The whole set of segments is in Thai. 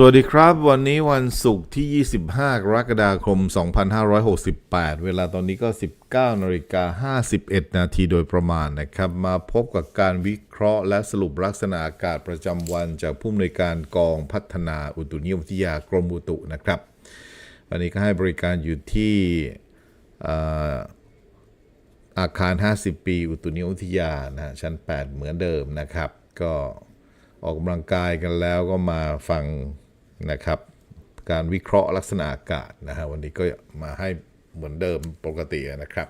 สวัสดีครับ วันนี้วันศุกร์ที่ 25 กรกฎาคม 2568 เวลาตอนนี้ก็ 19นาฬิกา51 นาทีโดยประมาณนะครับ มาพบกับการวิเคราะห์และสรุปลักษณะอากาศประจำวันจากผู้อำนวยการกองพัฒนาอุตุนิยมวิทยากรมอุตุนะครับ วันนี้ก็ให้บริการอยู่ที่อาคาร 50 ปี อุตุนิยมวิทยานะชั้น 8 เหมือนเดิมนะครับ ก็ออกกำลังกายกันแล้วก็มาฟัง นะครับ การวิเคราะห์ลักษณะอากาศนะฮะวันนี้ก็มาให้เหมือนเดิมปกตินะครับ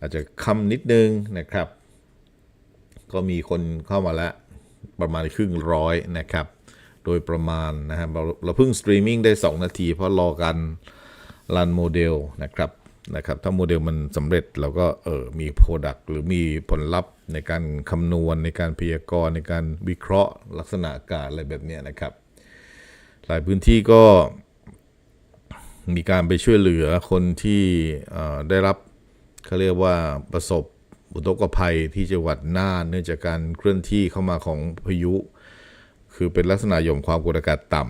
อาจจะคำนิดนึงนะครับ ก็มีคนเข้ามาแล้วประมาณครึ่งร้อยนะครับ โดยประมาณนะฮะเราเพิ่งสตรีมมิ่งได้ 2 นาที เพราะรอการรันโมเดลนะครับนะครับ ถ้าโมเดลมันสำเร็จเราก็เออมี Product หรือมีผลลัพธ์ในการคำนวณในการพยากรณ์ในการวิเคราะห์ลักษณะอากาศอะไรแบบนี้นะครับ หลายพื้นที่ก็มีการไปช่วยเหลือคนที่ได้รับเขาเรียกว่าประสบอุทกภัยที่จังหวัดน่านเนื่องจากการเคลื่อนที่เข้ามาของพายุ คือเป็นลักษณะหย่อมความกดอากาศต่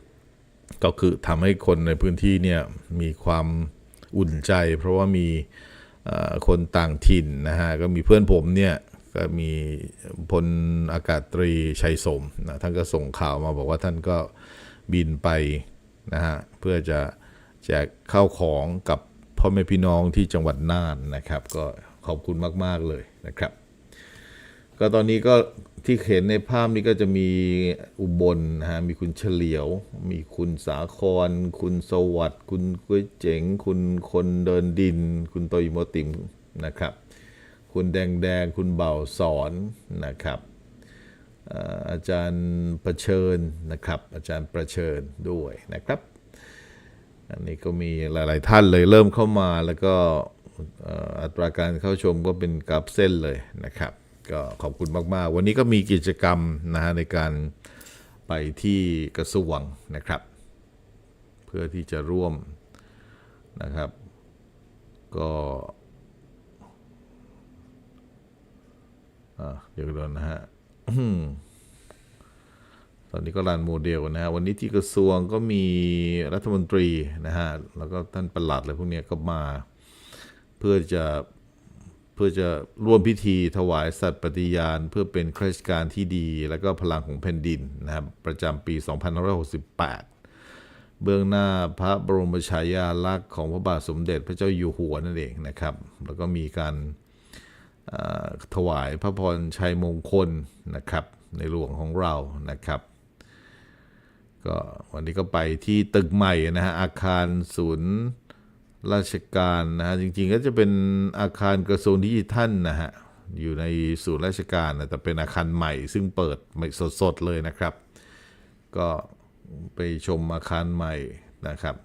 ำก็คือทำให้คนในพื้นที่เนี่ยมีความอุ่นใจ เพราะว่ามีคนต่างถิ่นนะฮะก็มีเพื่อนผมเนี่ย ก็มีพลอากาศตรีชัยสมนะท่านก็ส่งข่าวมาบอกว่าท่านก็บินไปนะฮะเพื่อจะแจกข้าวของกับพ่อแม่พี่น้องที่จังหวัดน่านนะครับ ก็ขอบคุณมาก ๆ เลยนะครับ ก็ตอนนี้ก็ที่เห็นในภาพนี้ก็จะมีอุบลนะฮะมีคุณเฉลียว มีคุณสาคร คุณสวัสดิ์คุณกุ้ยเจ๋ง คุณคนเดินดิน คุณโตยโมติมนะครับ คุณแดงแดงคุณเบาสอนนะครับอาจารย์ประเชิญนะครับ อาจารย์ประเชิญด้วยนะครับ อันนี้ก็มีหลาย ๆ ท่านเลยเริ่มเข้ามาแล้วก็อัตราการเข้าชมก็เป็นกราฟเส้นเลยนะครับ ก็ขอบคุณมาก ๆ วันนี้ก็มีกิจกรรมนะฮะในการไปที่กระทรวงนะครับ เพื่อที่จะร่วมนะครับ ก็ อะเดี๋ยวก่อนนะฮะตอนนี้ก็รันโมเดลนะฮะวันนี้ที่กระทรวงก็มีรัฐมนตรีนะฮะแล้วก็ท่านประหลัดอะไรพวกนี้ก็มา เพื่อจะเพื่อจะร่วมพิธีถวายสัตย์ปฏิญาณ เพื่อเป็นข้าราชการที่ดี แล้วก็พลังของแผ่นดินนะครับประจำปี 2568 เบื้องหน้าพระบรมฉายาลักษณ์ของพระบาทสมเด็จพระเจ้าอยู่หัวนั่นเองนะครับ แล้วก็มีการ ถวายพระพรชัยมงคลนะครับในหลวงของเรานะครับก็วันนี้ก็ไปที่ตึกใหม่นะฮะอาคารศูนย์ราชการนะฮะจริงๆก็จะเป็นอาคารกระทรวงดิจิทัลนะฮะอยู่ในศูนย์ราชการนะแต่เป็นอาคารใหม่ ซึ่งเปิดใหม่สดๆเลยนะครับ ก็ไปชมอาคารใหม่นะครับ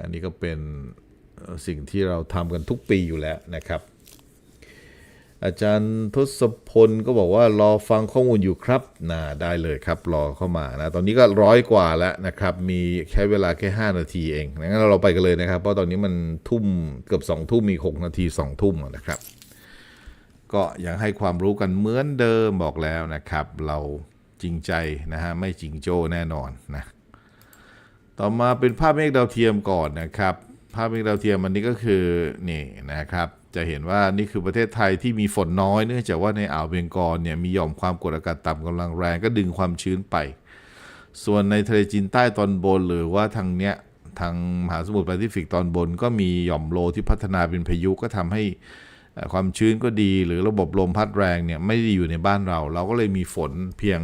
อันนี้ก็เป็นสิ่งที่เราทำกันทุกปีอยู่แล้วนะครับ อาจารย์ทศพลก็บอกว่ารอฟังข้อมูลอยู่ครับนะได้เลยครับรอเข้ามานะตอนนี้ก็ร้อยกว่าแล้วนะครับ มีใช้เวลาแค่ 5 นาทีเองงั้นเราไปกันเลยนะครับ เพราะตอนนี้มันทุ่มเกือบ2ทุ่มมี6นาที2ทุ่มนะครับ ก็ยังให้ความรู้กันเหมือนเดิมบอกแล้วนะครับ เราจริงใจนะฮะไม่จริงโจ้แน่นอนนะต่อมาเป็นภาพเมฆดาวเทียมก่อนนะครับ ภาพเมฆดาวเทียมอันนี้ก็คือนี่นะครับ จะเห็นว่านี่คือประเทศไทยที่มีฝนน้อยเนื่องจากว่าในอ่าวเบงกอลเนี่ยมีหย่อมความกดอากาศต่ำกำลังแรงก็ดึงความชื้นไป ส่วนในทะเลจีนใต้ตอนบนหรือว่าทางเนี้ยทางมหาสมุทรแปซิฟิกตอนบน ก็มีหย่อมโลที่พัฒนาเป็นพายุก็ทำให้ความชื้นก็ดี หรือระบบลมพัดแรงเนี่ยไม่ได้อยู่ในบ้านเรา เราก็เลยมีฝนเพียง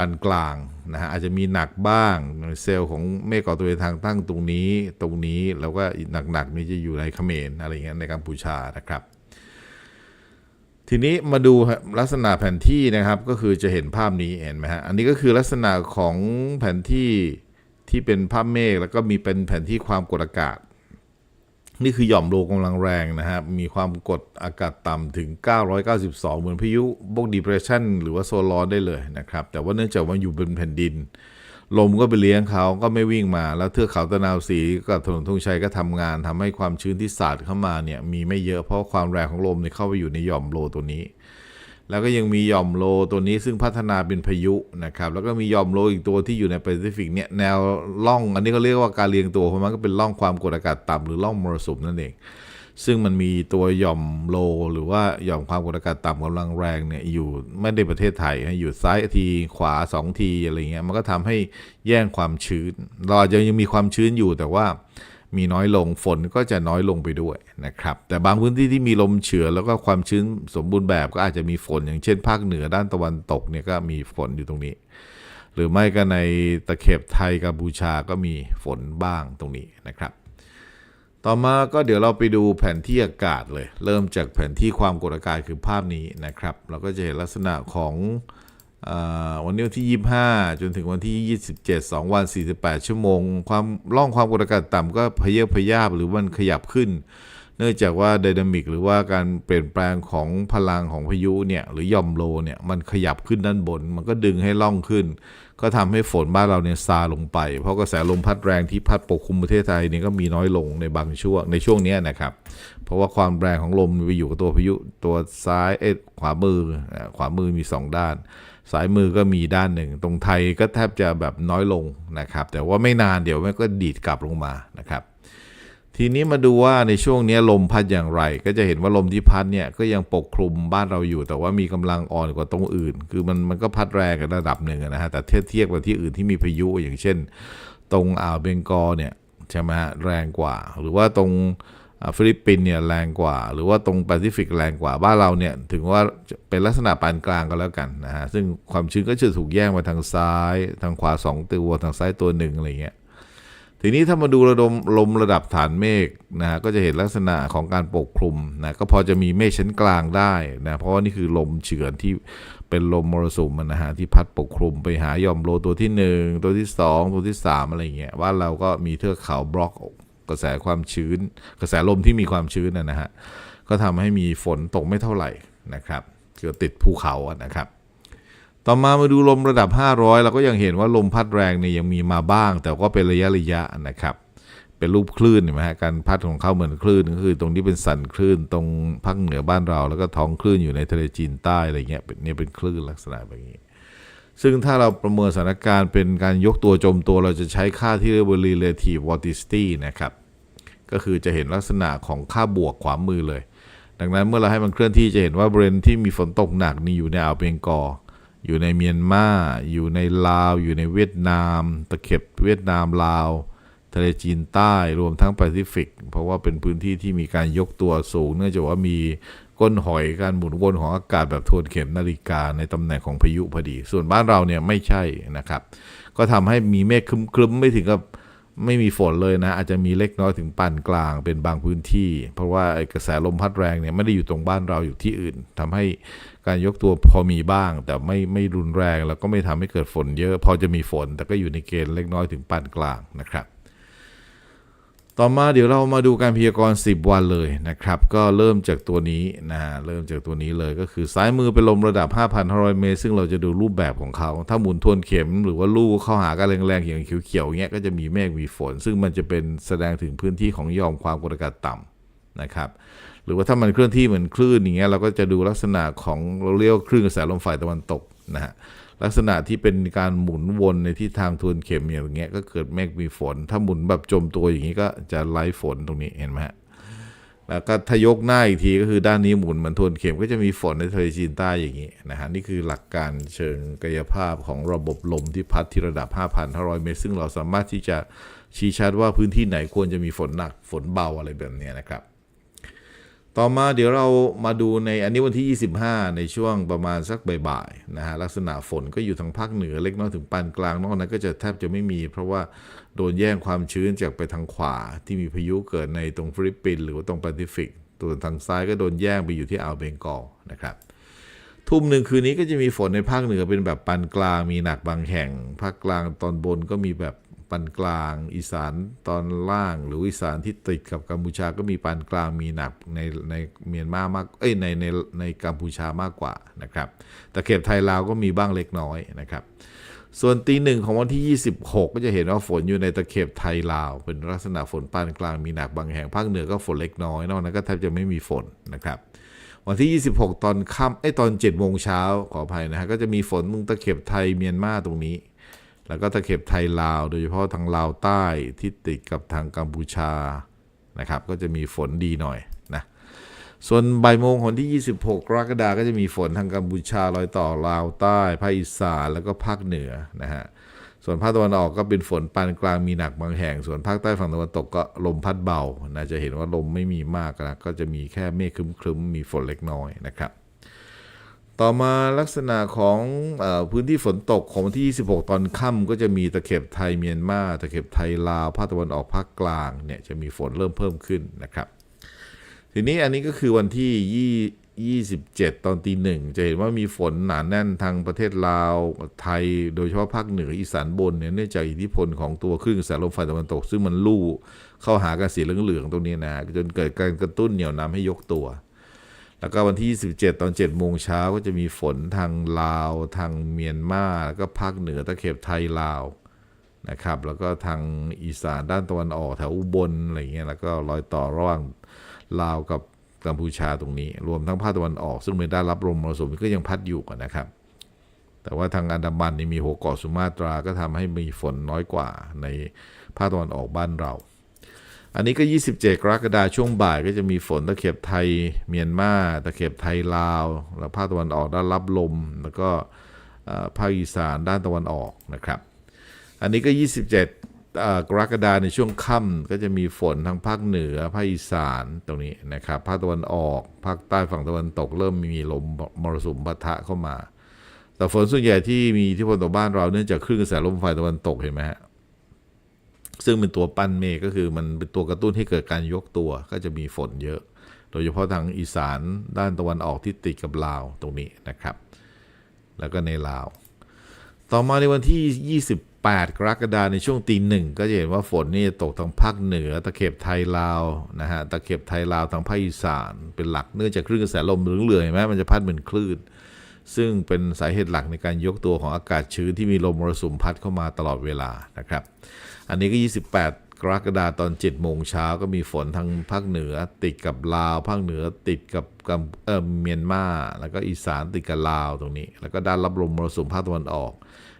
ปานกลางนะฮะอาจจะมีหนักบ้างเซลล์ของเมฆก่อตัวในทางตั้งตรงนี้ตรงนี้แล้วก็หนักๆนี่จะอยู่ในเขมรอะไรเงี้ยในกัมพูชานะครับ ทีนี้มาดูลักษณะแผนที่นะครับก็คือจะเห็นภาพนี้เห็นไหมฮะอันนี้ก็คือลักษณะของแผนที่ที่เป็นภาพเมฆแล้วก็มีเป็นแผนที่ความกดอากาศ นี่คือหย่อมโลกำลังแรงนะฮะ มีความกดอากาศต่ำถึง 992 เหมือนพายุบก depression หรือว่าโซลร้อนได้เลยนะครับ แต่ว่าเนื่องจากว่าอยู่บนแผ่นดิน ลมก็ไปเลี้ยงเขาก็ไม่วิ่งมา แล้วเทือกเขาตะนาวสีกับถนนธงชัยก็ทำงานทำให้ความชื้นที่สาดเข้ามาเนี่ยมีไม่เยอะเพราะความแรงของลมเนี่ยเข้าไปอยู่ในหย่อมโลตัวนี้ แล้วก็ยังมีหย่อมโลตัวนี้ซึ่งพัฒนาเป็นพายุนะครับ แล้วก็มีหย่อมโลอีกตัวที่อยู่ในแปซิฟิกเนี่ยแนวล่อง อันนี้ก็เรียกว่าการเรียงตัวเพราะมันก็เป็นล่องความกดอากาศต่ำหรือล่องมรสุมนั่นเอง ซึ่งมันมีตัวหย่อมโลหรือว่าหย่อมความกดอากาศต่ำกำลังแรงเนี่ยอยู่ไม่ได้ประเทศไทยอยู่ซ้ายทีขวาสองทีอะไรเงี้ยมันก็ทำให้แย่งความชื้น เราอาจจะยังมีความชื้นอยู่แต่ว่า มีน้อยลงฝนก็จะน้อยลงไปด้วยนะครับ แต่บางพื้นที่ที่มีลมเฉือแล้วก็ความชื้นสมบูรณ์แบบก็อาจจะมีฝนอย่างเช่นภาคเหนือด้านตะวันตกเนี่ยก็มีฝนอยู่ตรงนี้ หรือไม่ก็ในตะเข็บไทยกัมพูชาก็มีฝนบ้างตรงนี้นะครับ ต่อมาก็เดี๋ยวเราไปดูแผนที่อากาศเลย เริ่มจากแผนที่ความกดอากาศคือภาพนี้นะครับ เราก็จะเห็นลักษณะของ วันนี้วันที่ 25 จนถึงวันที่ 27 2 วัน 48 ชั่วโมง ความร่องความกดอากาศต่ำก็พเยอพยาบหรือมันขยับขึ้น เนื่องจากว่าไดนามิกหรือว่าการเปลี่ยนแปลงของพลังของพายุเนี่ยหรือย่อมโลเนี่ยมันขยับขึ้นด้านบน มันก็ดึงให้ล่องขึ้น ก็ทำให้ฝนบ้านเราเนี่ยซาลงไป เพราะกระแสลมพัดแรงที่พัดปกคลุมประเทศไทยเนี่ยก็มีน้อยลงในบางช่วงในช่วงนี้นะครับ เพราะว่าความแรงของลมไปอยู่กับตัวพายุตัวซ้ายเอ้ยขวามือขวามือมี 2 ด้าน ซ้ายมือก็มีด้านหนึ่ง ตรงไทยก็แทบจะแบบน้อยลงนะครับ แต่ว่าไม่นานเดี๋ยวมันก็ดีดกลับลงมานะครับ ทีนี้มาดูว่าในช่วงนี้ลมพัดอย่างไร ก็จะเห็นว่าลมที่พัดเนี่ยก็ยังปกคลุมบ้านเราอยู่ แต่ว่ามีกำลังอ่อนกว่าตรงอื่น คือมันมันก็พัดแรงกันระดับหนึ่งนะฮะแต่เทียบเทียบกับที่อื่นที่มีพายุอย่างเช่น ตรงอ่าวเบงกอเนี่ยใช่ไหมฮะแรงกว่า หรือว่าตรง ฟิลิปปินเนี่ยแรงกว่า หรือว่าตรงแปซิฟิกแรงกว่าบ้านเราเนี่ยถึงว่าเป็นลักษณะปานกลางก็แล้วกันนะฮะซึ่งความชื้นก็จะถูกแย่งมาทางซ้าย ทางขวาสองตัวทางซ้ายตัวหนึ่งอะไรเงี้ยทีนี้ถ้ามาดูระดมลมระดับฐานเมฆนะฮะก็จะเห็นลักษณะของการปกคลุมนะก็พอจะมีเมฆชั้นกลางได้นะเพราะว่านี่คือลมเฉือนที่เป็นลมมรสุมนะฮะที่พัดปกคลุมไปหาย่อมโลตัวที่ 1 ตัวที่ 2 ตัวที่ 3 อะไรเงี้ยว่าเราก็มีเทือกเขาบล็อก กระแสความชื้น กระแสลมที่มีความชื้นนะนะฮะก็ทำให้มีฝนตกไม่เท่าไหร่นะครับคือติดภูเขานะครับ ต่อมามาดูลมระดับ 500 เราก็ยังเห็นว่าลมพัดแรงเนี่ยยังมีมาบ้าง แต่ก็เป็นระยะระยะนะครับ เป็นรูปคลื่นเห็นไหมฮะการพัดของเขาเหมือนคลื่นก็คือ ตรงที่เป็นสันคลื่นตรงภาคเหนือบ้านเรา แล้วก็ท้องคลื่นอยู่ในทะเลจีนใต้อะไรเงี้ยเป็นเนี่ยเป็นคลื่นลักษณะแบบนี้ซึ่งถ้าเราประเมินสถานการณ์เป็นการยกตัวจมตัวเราจะใช้ค่าที่เรียกว่า relative vorticity นะครับ ก็คือจะเห็นลักษณะของค่าบวกขวามือเลย ดังนั้นเมื่อเราให้มันเคลื่อนที่จะเห็นว่าบริเวณที่มีฝนตกหนักนี่อยู่ในอ่าวเบงกอลอยู่ในเมียนมาอยู่ในลาว อยู่ในเวียดนาม ตะเข็บเวียดนามลาว ทะเลจีนใต้รวมทั้งแปซิฟิก เพราะว่าเป็นพื้นที่ที่มีการยกตัวสูง เนื่องจากว่ามีก้นหอยการหมุนวนของอากาศแบบทวนเข็มนาฬิกาในตำแหน่งของพายุพอดี ส่วนบ้านเราเนี่ยไม่ใช่นะครับ ก็ทำให้มีเมฆครึ้มๆไม่ถึงกับ ไม่มีฝนเลยนะ อาจจะมีเล็กน้อยถึงปานกลางเป็นบางพื้นที่ เพราะว่ากระแสลมพัดแรงเนี่ยไม่ได้อยู่ตรงบ้านเราอยู่ที่อื่นทำให้การยกตัวพอมีบ้าง แต่ไม่ไม่รุนแรงแล้วก็ไม่ทำให้เกิดฝนเยอะ พอจะมีฝน แต่ก็อยู่ในเกณฑ์เล็กน้อยถึงปานกลางนะครับ ต่อมาเดี๋ยวเรามาดูการพยากรณ์ 10 วันเลยนะครับ ก็เริ่มจากตัวนี้นะฮะเริ่มจากตัวนี้เลยก็คือซ้ายมือเป็นลมระดับ 5,500 เมตร ซึ่งเราจะดูรูปแบบของเขา ถ้าหมุนทวนเข็มหรือว่าลู่เข้าหากันแรงๆอย่างเขียวๆเงี้ยก็จะมีเมฆมีฝน ซึ่งมันจะเป็นแสดงถึงพื้นที่ของยอมความกดอากาศต่ำนะครับ หรือว่าถ้ามันเคลื่อนที่เหมือนคลื่นอย่างเงี้ยเราก็จะดูลักษณะของเราเรียกว่าคลื่นกระแสลมฝ่ายตะวันตกนะฮะ ลักษณะที่เป็นการหมุนวนในทิศทางทวนเข็มอย่างเงี้ยก็เกิดเมฆมีฝน ถ้าหมุนแบบจมตัวอย่างนี้ก็จะไล่ฝนตรงนี้เห็นไหมฮะแล้วก็ถ้ายกหน้าอีกทีก็คือด้านนี้หมุนเหมือนทวนเข็มก็จะมีฝนในทะเลจีนใต้อย่างนี้นะฮะนี่คือหลักการเชิงกายภาพของระบบลมที่พัดที่ระดับ 5,500 เมตร ซึ่งเราสามารถที่จะชี้ชัดว่าพื้นที่ไหนควรจะมีฝนหนักฝนเบาอะไรแบบนี้นะครับ ต่อมาเดี๋ยวเรามาดูในอันนี้วันที่ 25 ในช่วงประมาณสักบ่ายๆนะฮะลักษณะฝนก็อยู่ทางภาคเหนือเล็กน้อยถึงปานกลางนอกนั้นก็จะแทบจะไม่มี เพราะว่าโดนแย่งความชื้นจากไปทางขวา ที่มีพายุเกิดในตรงฟิลิปปินส์หรือว่าตรงแปซิฟิกตัวทางซ้ายก็โดนแย่งไปอยู่ที่อ่าวเบงกอลนะครับทุ่มหนึ่งคืนนี้ก็จะมีฝนในภาคเหนือเป็นแบบปานกลางมีหนักบางแห่ง ภาคกลางตอนบนก็มีแบบ ปานกลาง อีสานตอนล่าง หรืออีสานที่ติดกับกัมพูชาก็มีปานกลางมีหนักในในเมียนมามากเอ้ยในในในกัมพูชามากกว่านะครับแต่เขตไทยลาวก็มีบ้างเล็กน้อยนะครับ ส่วนตีหนึ่งของวันที่ 26 ก็จะเห็นว่าฝนอยู่ในตะเข็บไทยลาว เป็นลักษณะฝนปานกลางมีหนักบางแห่งภาคเหนือก็ฝนเล็กน้อยนอกนั้นก็แทบจะไม่มีฝนนะครับวันที่ 26 ตอนค่ำไอ้ตอน7โมงเช้าขออภัยนะฮะก็จะมีฝนตะเข็บไทยเมียนมาตรงนี้ แล้วก็ตะเข็บไทยลาว โดยเฉพาะทางลาวใต้ที่ติดกับทางกัมพูชานะครับ ก็จะมีฝนดีหน่อยนะส่วนบ่ายโมงของที่ 26 กรกฎาคมก็จะมีฝนทางกัมพูชารอยต่อลาวใต้ภาคอีสานแล้วก็ภาคเหนือนะฮะส่วนภาคตะวันออกก็เป็นฝนปานกลางมีหนักบางแห่ง ส่วนภาคใต้ฝั่งตะวันตกก็ลมพัดเบานะจะเห็นว่าลมไม่มีมากนะก็จะมีแค่เมฆครึ้มๆมีฝนเล็กน้อยนะครับ ต่อมาลักษณะของอพื้นที่ฝนตกของวันที่ 26 ตอนค่ำก็จะมีตะเข็บไทยเมียนมาตะเข็บไทยลาวภาคตะวันออกภาคกลางเนี่ยจะมีฝนเริ่มเพิ่มขึ้นนะครับ ทีนี้อันนี้ก็คือวันที่27 ตอนตีหนึ่งจะเห็นว่ามีฝนหนาแน่นทางประเทศลาวไทย โดยเฉพาะภาคเหนืออีสานบนเนี่ยเนื่องจากอิทธิพลของตัวคลื่นกระแสลมฝ่ายตะวันตก ซึ่งมันลู่เข้าหากันสีเหลืองๆตรงนี้นะจนเกิดการกระตุ้นเหนี่ยวนำให้ยกตัว แล้วก็วันที่ 27 ตอน7โมงเช้าก็จะมีฝนทางลาว ทางเมียนมาแล้วก็ภาคเหนือตะเข็บไทยลาวนะครับ แล้วก็ทางอีสานด้านตะวันออกแถวอุบลอะไรเงี้ยแล้วก็รอยต่อระหว่างลาวกับกัมพูชาตรงนี้ รวมทั้งภาคตะวันออก ซึ่งเป็นด้านรับลมมรสุมก็ยังพัดอยู่นะครับ แต่ว่าทางอันดามันนี่มีหัวเกาะสุมาตราก็ทำให้มีฝนน้อยกว่าในภาคตะวันออกบ้านเรา อันนี้ก็ 27 กรกฎาคมช่วงบ่ายก็จะมีฝนตะเข็บไทยเมียนมาตะเข็บไทยลาว แล้วภาคตะวันออกด้านรับลม แล้วก็ภาคอีสานด้านตะวันออกนะครับ อันนี้ก็ 27เอ่อกรกฎาคมในช่วงค่ำก็จะมีฝนทางภาคเหนือภาคอีสานตรงนี้นะครับภาคตะวันออกภาคใต้ฝั่งตะวันตก เริ่มมีลมมรสุมปะทะเข้ามา แต่ฝนส่วนใหญ่ที่มีอิที่พลต่อบ้านเราเนื่องจากคลื่นกระแสลมฝ่ายตะวันตกเห็นไหมฮะ ซึ่งเป็นตัวปั้นเมฆก็คือมันเป็นตัวกระตุ้นให้เกิดการยกตัวก็จะมีฝนเยอะ โดยเฉพาะทางอีสานด้านตะวันออกที่ติดกับลาวตรงนี้นะครับ แล้วก็ในลาว ต่อมาในวันที่ 28 กรกฎาคมในช่วงตีหนึ่งก็จะเห็นว่าฝนนี่ตกทางภาคเหนือ ตะเข็บไทยลาวนะฮะตะเข็บไทยลาวทางภาคอีสาน เป็นหลักเนื่องจากคลื่นกระแสลมเหลืองๆเห็นไหมมันจะพัดเหมือนคลื่น ซึ่งเป็นสาเหตุหลักในการยกตัวของอากาศชื้นที่มีลมมรสุมพัดเข้ามาตลอดเวลานะครับ อันนี้ก็ 28 กรกฎาคมตอน7โมงเช้าก็มีฝนทางภาคเหนือ ติดกับลาว ภาคเหนือติดกับเออเมียนมา แล้วก็อีสานติดกับลาวตรงนี้ แล้วก็ด้านรับลมมรสุมภาคตะวันออก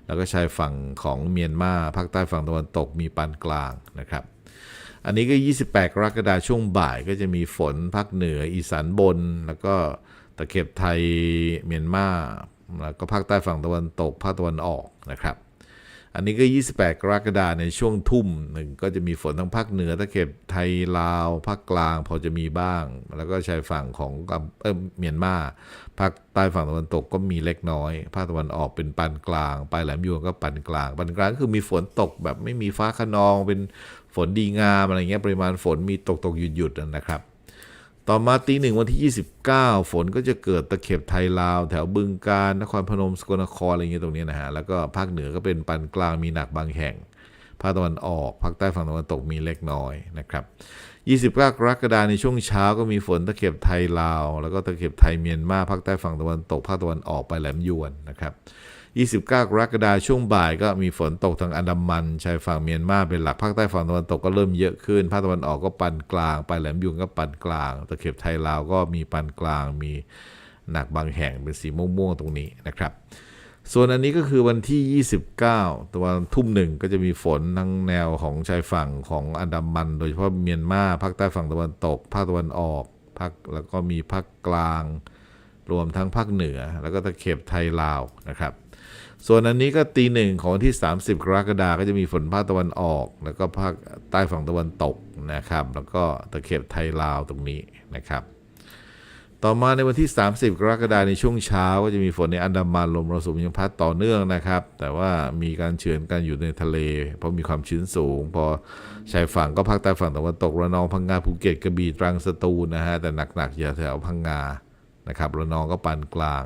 แล้วก็ชายฝั่งของเมียนมา ภาคใต้ฝั่งตะวันตกมีปานกลางนะครับอันนี้ก็ 28 กรกฎาคมช่วงบ่ายก็จะมีฝนภาคเหนืออีสานบน แล้วก็ ตะเข็บไทยเมียนมาแล้วก็ภาคใต้ฝั่งตะวันตกภาคตะวันออกนะครับ อันนี้ก็ 28 กรกฎาในช่วงทุ่มหนึ่งก็จะมีฝนทั้งภาคเหนือตะเข็บไทยลาว ภาคกลางพอจะมีบ้าง แล้วก็ชายฝั่งของเออเมียนมาภาคใต้ฝั่งตะวันตกก็มีเล็กน้อย ภาคตะวันออกเป็นปานกลางปลายแหลมยวนก็ปานกลางปานกลางก็คือมีฝนตกแบบไม่มีฟ้าคะนองเป็นฝนดีงามอะไรเงี้ยปริมาณฝนมีตกตกหยุดหยุดนะครับ ต่อมาตีหนึ่งวันที่ 29 ฝนก็จะเกิดตะเข็บไทยลาว แถวบึงกาฬนครพนมสกลนครอะไรเงี้ยตรงนี้นะฮะ แล้วก็ภาคเหนือก็เป็นปานกลางมีหนักบางแห่ง ภาคตะวันออกภาคใต้ฝั่งตะวันตกมีเล็กน้อยนะครับ 29 กรกฎาคมในช่วงเช้าก็มีฝนตะเข็บไทยลาว แล้วก็ตะเข็บไทยเมียนมาภาคใต้ฝั่งตะวันตกภาคตะวันออกไปแหลมยวนนะครับ 29 กรกฎาคมช่วงบ่ายก็มีฝนตกทางอันดามันชายฝั่งเมียนมาเป็นหลักภาคใต้ฝั่งตะวันตกก็เริ่มเยอะขึ้นภาคตะวันออกก็ปานกลางไปแหลมยวนก็ปานกลางตะเข็บไทยลาวก็มีปานกลาง มีหนักบางแห่งเป็นสีม่วงๆตรงนี้นะครับส่วนอันนี้ก็คือวันที่ 29 ตัวทุ่มหนึ่งก็จะมีฝนทั้งแนวของชายฝั่งของอันดามัน โดยเฉพาะเมียนมาภาคใต้ฝั่งตะวันตก ภาคตะวันออกภาคแล้วก็มีภาคกลาง รวมทั้งภาคเหนือ แล้วก็ตะเข็บไทยลาวนะครับ ส่วนอันนี้ก็ตีหนึ่งของวันที่ 30 กรกฎาคมก็จะมีฝนภาคตะวันออก แล้วก็ภาคใต้ฝั่งตะวันตกนะครับ แล้วก็ตะเข็บไทยลาวตรงนี้นะครับ ต่อมาในวันที่ 30 กรกฎาคมในช่วงเช้าก็จะมีฝนในอันดามันลมมรสุมยังพัดต่อเนื่องนะครับ แต่ว่ามีการเฉือนกันอยู่ในทะเล เพราะมีความชื้นสูง พอชายฝั่งก็ภาคใต้ฝั่งตะวันตกระนองพังงาภูเก็ตกระบี่ตรังสตูลนะฮะแต่หนักๆอย่าแถวพังงานะครับระนองก็ปานกลาง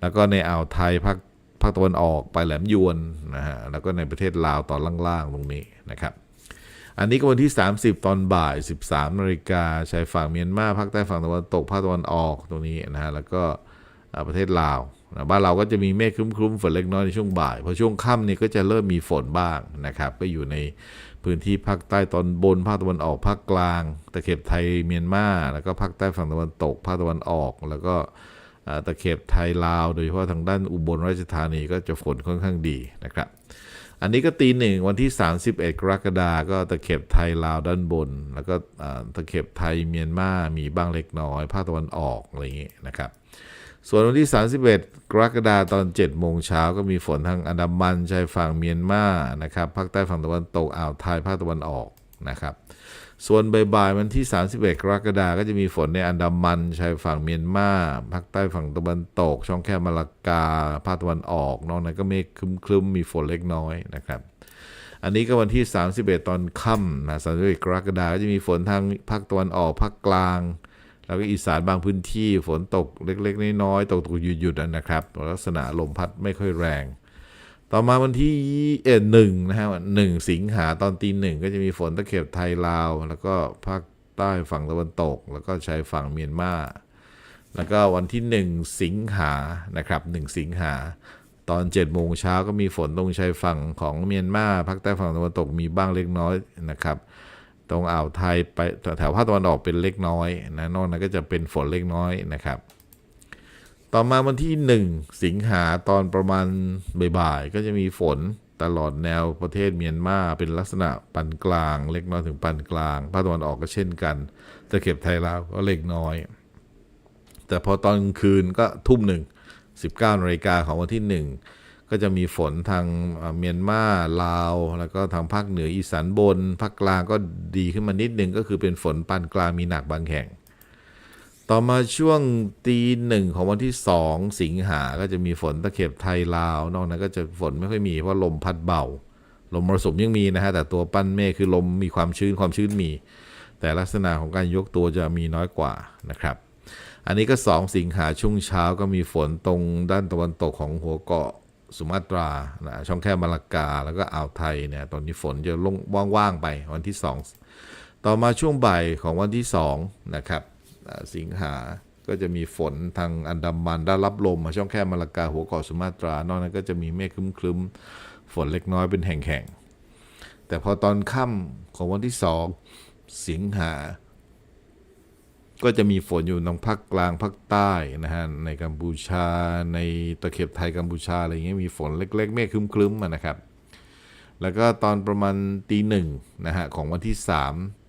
แล้วก็ในอ่าวไทยภาค ภาคตะวันออกไปแหลมยวนนะฮะแล้วก็ในประเทศลาวตอนล่างๆตรงนี้นะครับ อันนี้ก็วันที่ 30 ตอนบ่าย 13นาฬิกาชายฝั่งเมียนมาภาคใต้ฝั่งตะวันตกภาคตะวันออกตรงนี้นะฮะแล้วก็ประเทศลาวนะบ้านเราก็จะมีเมฆครึ้มๆฝนเล็กน้อยในช่วงบ่ายพอช่วงค่ำนี่ก็จะเริ่มมีฝนบ้างนะครับ ก็อยู่ในพื้นที่ภาคใต้ตอนบนภาคตะวันออกภาคกลางตะเข็บไทยเมียนมาแล้วก็ภาคใต้ฝั่งตะวันตกภาคตะวันออกแล้วก็ ตะเข็บไทยลาว โดยเฉพาะทางด้านอุบลราชธานีก็จะฝนค่อนข้างดีนะครับอันนี้ก็ตีหนึ่งวันที่ 31 กรกฎาคมก็ตะเข็บไทยลาวด้านบน แล้วก็ตะเข็บไทยเมียนมา มีบ้างเล็กน้อย ภาคตะวันออกอะไรอย่างงี้นะครับ ส่วนวันที่ 31 กรกฎาคมตอน 7 โมงเช้าก็มีฝนทางอันดามันชายฝั่งเมียนมานะครับภาคใต้ฝั่งตะวันตกอ่าวไทยภาคตะวันออกนะครับ ส่วนบ่ายๆวันที่ 31 กรกฎาก็จะมีฝนในอันดามันชายฝั่งเมียนมาภาคใต้ฝั่งตะวันตก ช่องแคบมาลากาภาคตะวันออก นอกนั้นก็เมฆครึ้มๆ มีฝนเล็กน้อยนะครับอันนี้ก็วันที่ 31 ตอนค่ำนะ31กรกฎาก็จะมีฝนทางภาคตะวันออกภาคกลาง แล้วก็อีสานบางพื้นที่ฝนตกเล็ก ๆ น้อยๆตกตกหยุดๆนะครับ ลักษณะลมพัดไม่ค่อยแรง ต่อมาวันที่เอ็ดหนึ่งนะฮะหนึ่งสิงหาตอนตีหนึ่งก็จะมีฝนตะเข็บไทยลาว แล้วก็ภาคใต้ฝั่งตะวันตก แล้วก็ชายฝั่งเมียนมาแล้วก็วันที่หนึ่งสิงหานะครับหนึ่งสิงหาตอน7จ็ดโมงเช้าก็มีฝนตรงชายฝั่งของเมียนมาภาคใต้ฝั่งตะวันตกมีบ้างเล็กน้อยนะครับ ตรงอ่าวไทยไปแถวภาคตะวันออกเป็นเล็กน้อยนะนอกนั้นก็จะเป็นฝนเล็กน้อยนะครับ ต่อมาวันที่ 1 สิงหาตอนประมาณบ่ายๆ ก็จะมีฝนตลอดแนวประเทศเมียนมาเป็นลักษณะปานกลาง เล็กน้อยถึงปานกลางภาคตะวันออกก็เช่นกันตะเข็บไทยลาวก็เล็กน้อย แต่พอตอนคืนก็ทุ่มหนึ่ง19นาฬิกาของวันที่ 1 ก็จะมีฝนทางเอ่อเมียนมาลาว แล้วก็ทางภาคเหนืออีสานบนภาคกลางก็ดีขึ้นมานิดนึงก็คือเป็นฝนปานกลางมีหนักบางแห่ง ต่อมาช่วงตีหนึ่งของวันที่2สิงหา ก็จะมีฝนตะเข็บไทยลาว นอกนั้นก็จะฝนไม่ค่อยมีเพราะลมพัดเบา ลมมรสุมยังมีนะฮะ แต่ตัวปั้นเมฆคือลมมีความชื้นความชื้นมี แต่ลักษณะของการยกตัวจะมีน้อยกว่านะครับ อันนี้ก็ 2 สิงหาช่วงเช้าก็มีฝนตรงด้านตะวันตกของหัวเกาะสุมาตรานะช่องแคบมาลากา แล้วก็อ่าวไทยเนี่ย ตอนนี้ฝนจะลงว่างๆไปวันที่ 2 ต่อมาช่วงบ่ายของวันที่2นะครับ สิงหาก็จะมีฝนทางอันดามันได้รับลมมาช่องแคบมาลากาหัวเกาะสุมาตรานอกนั้นก็จะมีเมฆครึ้มๆ ฝนเล็กน้อยเป็นแห่งๆ แต่พอตอนค่ำของวันที่2สิงหา ก็จะมีฝนอยู่ทางภาคกลางภาคใต้นะฮะในกัมพูชาในตะเข็บไทยกัมพูชาอะไรอย่างเงี้ยมีฝนเล็ก ๆ เมฆครึ้มๆนะครับ แล้วก็ตอนประมาณตีหนึ่งนะฮะของวันที่ 3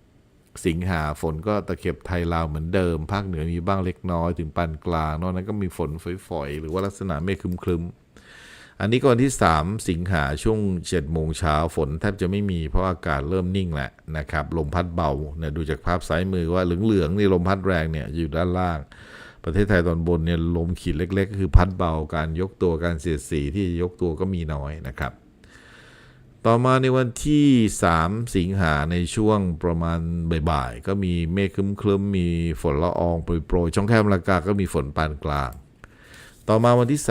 สิงหาฝนก็ตะเข็บไทยลาวเหมือนเดิม ภาคเหนือมีบ้างเล็กน้อยถึงปานกลาง นอกนั้นก็มีฝนฝอยๆ หรือว่าลักษณะเมฆครึ้มๆ อันนี้ก็วันที่ 3 สิงหาช่วง7โมงเช้าฝนแทบจะไม่มีเพราะอากาศเริ่มนิ่งแหล้วนะครับ ลมพัดเบาเนี่ยดูจากภาพซ้ายมือว่าเหลืองๆนี่ลมพัดแรงเนี่ยอยู่ด้านล่างประเทศไทยตอนบนเนี่ยลมขีดเล็กๆก็คือพัดเบาการยกตัวการเสียดสีที่ยกตัวก็มีน้อยนะครับ ต่อมาในวันที่ 3 สิงหาในช่วงประมาณบ่ายๆ ก็มีเมฆครึ้มๆ มีฝนละอองโปรยๆ ช่องแคบลากาก็มีฝนปานกลาง ต่อมาวันที่ 3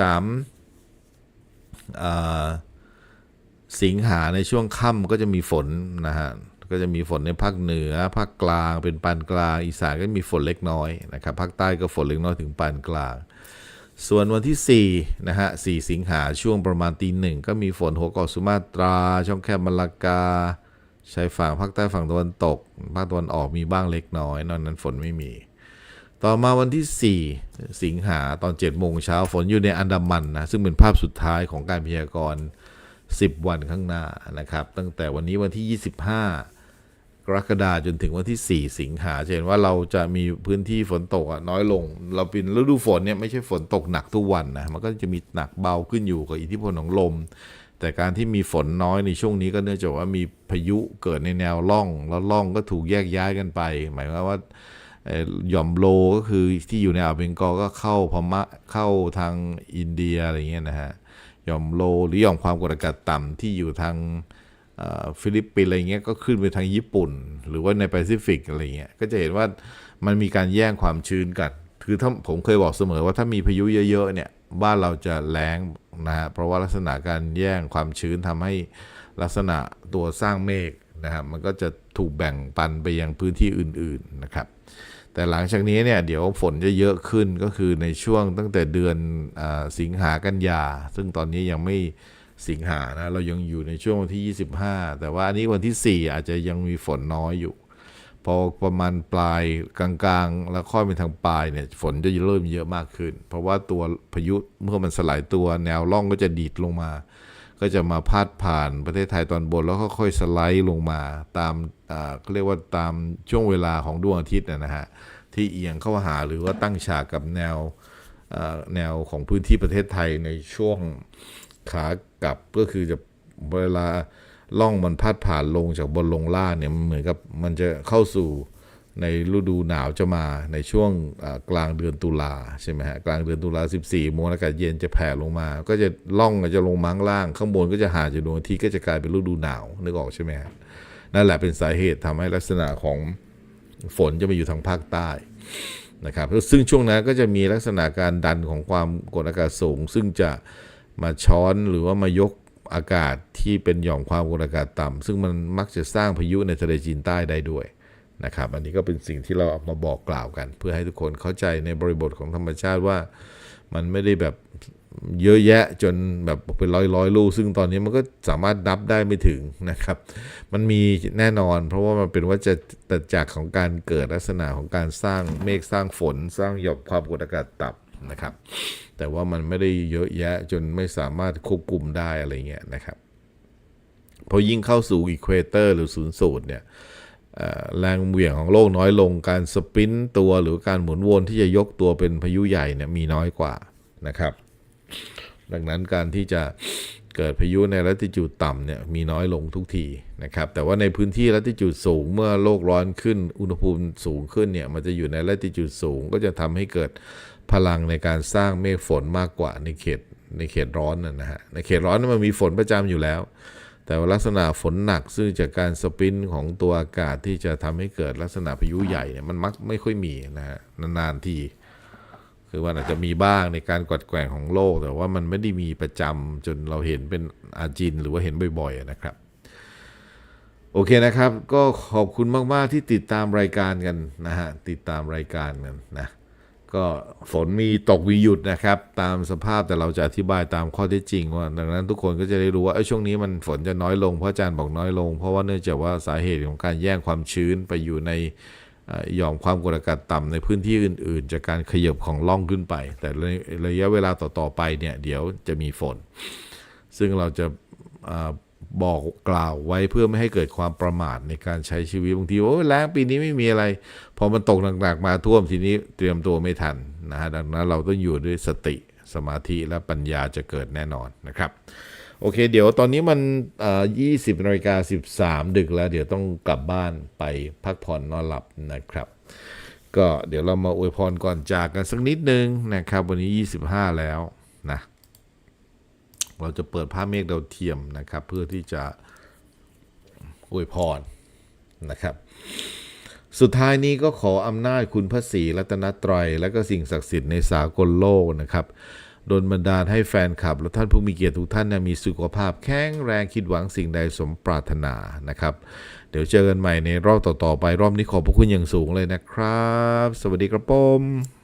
สิงหาในช่วงค่ำก็จะมีฝนนะฮะ ก็จะมีฝนในภาคเหนือ ภาคกลางเป็นปานกลาง อีสานก็มีฝนเล็กน้อยนะครับ ภาคใต้ก็ฝนเล็กน้อยถึงปานกลาง ส่วนวันที่4นะฮะ4สิงหาช่วงประมาณตีหนึ่งก็มีฝนหัวเกาะสุมาตรา ช่องแคบมาลากาชายฝั่งภาคใต้ฝั่งตะวันตก ภาคตะวันออกมีบ้างเล็กน้อย นอกนั้นฝนไม่มี ต่อมาวันที่ 4 สิงหาตอน7โมงเช้าฝนอยู่ในอันดามันนะ ซึ่งเป็นภาพสุดท้ายของการพยากรณ์10 วันข้างหน้านะครับ ตั้งแต่วันนี้วันที่ 25 กรกฎาจนถึงวันที่ 4 สิงหาเห็นว่าเราจะมีพื้นที่ฝนตกน้อยลง เราเป็นฤดูฝนเนี่ยไม่ใช่ฝนตกหนักทุกวันนะมันก็จะมีหนักเบาขึ้นอยู่กับอิทธิพลของลม แต่การที่มีฝนน้อยในช่วงนี้ก็เนื่องจากว่ามีพายุเกิดในแนวร่อง แล้วร่องก็ถูกแยกย้ายกันไป หมายความว่าหย่อมโลก็คือที่อยู่ในอ่าวเบงกอลก็เข้าพม่าเข้าทางอินเดียอะไรเงี้ยนะฮะหย่อมโลหรือหย่อมความกดอากาศต่ำที่อยู่ทาง ฟิลิปปินส์อะไรเงี้ยก็ขึ้นไปทางญี่ปุ่น หรือว่าในแปซิฟิกอะไรเงี้ยก็จะเห็นว่ามันมีการแย่งความชื้นกัน คือถ้าผมเคยบอกเสมอว่าถ้ามีพายุเยอะๆเนี่ยบ้านเราจะแล้งนะฮะเพราะว่าลักษณะการแย่งความชื้นทำให้ลักษณะตัวสร้างเมฆนะครับมันก็จะถูกแบ่งปันไปยังพื้นที่อื่นๆนะครับ แต่หลังจากนี้เนี่ยเดี๋ยวฝนจะเยอะขึ้นก็คือในช่วงตั้งแต่เดือนอสิงหากันยา ซึ่งตอนนี้ยังไม่ สิงหานะเรายังอยู่ในช่วงวันที่ 25 แต่ว่าอันนี้วันที่ 4 อาจจะยังมีฝนน้อยอยู่ พอประมาณปลายกลางๆ แล้วค่อยไปทางปลายเนี่ยฝนจะเริ่มเยอะมากขึ้น เพราะว่าตัวพายุเมื่อมันสลายตัวแนวร่องก็จะดีดลงมา ก็จะมาพาดผ่านประเทศไทยตอนบนแล้วก็ค่อยสไลด์ลงมา ตามเขาเรียกว่าตามช่วงเวลาของดวงอาทิตย์นะฮะที่เอียงเข้าหาหรือว่าตั้งฉากกับแนวแนวของพื้นที่ประเทศไทยในช่วง ขากลับก็คือจะเวลาล่องมันพาดผ่านลงจากบนลงล่างเนี่ยมันเหมือนกับมันจะเข้าสู่ในฤดูหนาวจะมาในช่วงกลางเดือนตุลาใช่ไหมฮะกลางเดือนตุลา 14มวลอากาศเย็นจะแผ่ลงมา ก็จะล่องจะลงมาข้งล่าง ข้างบนก็จะห่างจากดวงอาทิตย์ก็จะกลายเป็นฤดูหนาวนึกออกใช่ไหมฮะนั่นแหละเป็นสาเหตุทำให้ลักษณะของฝนจะมาอยู่ทางภาคใต้นะครับซึ่งช่วงนั้นก็จะมีลักษณะการดันของความกดอากาศสูง ซึ่งจะ มาช้อนหรือว่ามายกอากาศที่เป็นหย่อมความกดอากาศต่ำซึ่งมันมักจะสร้างพายุในทะเลจีนใต้ได้ด้วยนะครับอันนี้ก็เป็นสิ่งที่เราเอามาบอกกล่าวกัน เพื่อให้ทุกคนเข้าใจในบริบทของธรรมชาติว่า มันไม่ได้แบบเยอะแยะจนแบบเป็นร้อยร้อยลูกซึ่งตอนนี้มันก็สามารถนับได้ไม่ถึงนะครับ มันมีแน่นอน เพราะว่ามันเป็นว่าจะแต่จากของการเกิดลักษณะของการสร้างเมฆสร้างฝน สร้างหย่อมความกดอากาศต่ำ นะครับ แต่ว่ามันไม่ได้เยอะแยะจนไม่สามารถควบคุมได้อะไรเงี้ยนะครับพอยิ่งเข้าสู่อีควเตอร์หรือศูนย์สูตรเนี่ยแรงเหวี่ยงของโลกน้อยลงการสปินตัวหรือการหมุนวนที่จะยกตัวเป็นพายุใหญ่เนี่ยมีน้อยกว่านะครับ ดังนั้นการที่จะเกิดพายุในลัติจูดต่ำเนี่ยมีน้อยลงทุกทีนะครับ แต่ว่าในพื้นที่ลัติจูดสูงเมื่อโลกร้อนขึ้นอุณหภูมิสูงขึ้นเนี่ยมันจะอยู่ในลัติจูดสูงก็จะทำให้เกิด พลังในการสร้างเมฆฝนมากกว่าในเขตในเขตร้อนนะนะฮะในเขตร้อนนั้นมันมีฝนประจำอยู่แล้ว แต่ว่าลักษณะฝนหนักซึ่งจากการสปรินต์ของตัวอากาศที่จะทำให้เกิดลักษณะพายุใหญ่เนี่ยมันมักไม่ค่อยมีนะฮะนานๆทีคือมันอาจจะมีบ้างในการกวัดแกว่งของโลก แต่ว่ามันไม่ได้มีประจำจนเราเห็นเป็นอาจินหรือว่าเห็นบ่อยๆนะครับ โอเคนะครับ ก็ขอบคุณมากๆที่ติดตามรายการกันนะฮะติดตามรายการกันนะ ก็ฝนมีตกวีหยุดนะครับ ตามสภาพแต่เราจะอธิบายตามข้อเท็จจริงว่า ดังนั้นทุกคนก็จะได้รู้ว่าช่วงนี้มันฝนจะน้อยลงเพราะอาจารย์บอกน้อยลง เพราะว่าเนื่องจากว่าสาเหตุของการแย่งความชื้นไปอยู่ในหย่อมความกดอากาศต่ำในพื้นที่อื่น ๆ จากการขยบของล่องขึ้นไป แต่ในระยะเวลาต่อ ๆ ไปเนี่ยเดี๋ยวจะมีฝน ซึ่งเราจะ บอกกล่าวไว้เพื่อไม่ให้เกิดความประมาทในการใช้ชีวิตบางทีโอ้แล้งปีนี้ไม่มีอะไร พอมันตกหนักๆมาท่วมทีนี้เตรียมตัวไม่ทันนะฮะดังนั้นเราต้องอยู่ด้วยสติสมาธิและปัญญาจะเกิดแน่นอนนะครับโอเค เดี๋ยวตอนนี้มันยี่สิบนาฬิกาสิบสามดึกแล้ว เดี๋ยวต้องกลับบ้านไปพักผ่อนนอนหลับนะครับ ก็เดี๋ยวเรามาอวยพรก่อนจากกันสักนิดนึงนะครับ วันนี้ 25 แล้วนะ เราจะเปิดภาพเมฆดาวเทียมนะครับ เพื่อที่จะอวยพรนะครับ สุดท้ายนี้ก็ขออำนาจคุณพระศรีรัตนตรัย และก็สิ่งศักดิ์สิทธิ์ในสากลโลกนะครับโดนบันดาลให้แฟนคลับ และท่านผู้มีเกียรติทุกท่านมีสุขภาพแข็งแรงคิดหวังสิ่งใดสมปรารถนานะครับ เดี๋ยวเจอกันใหม่ในรอบต่อๆไปรอบนี้ขอบพระคุณอย่างสูงเลยนะครับ สวัสดีครับผม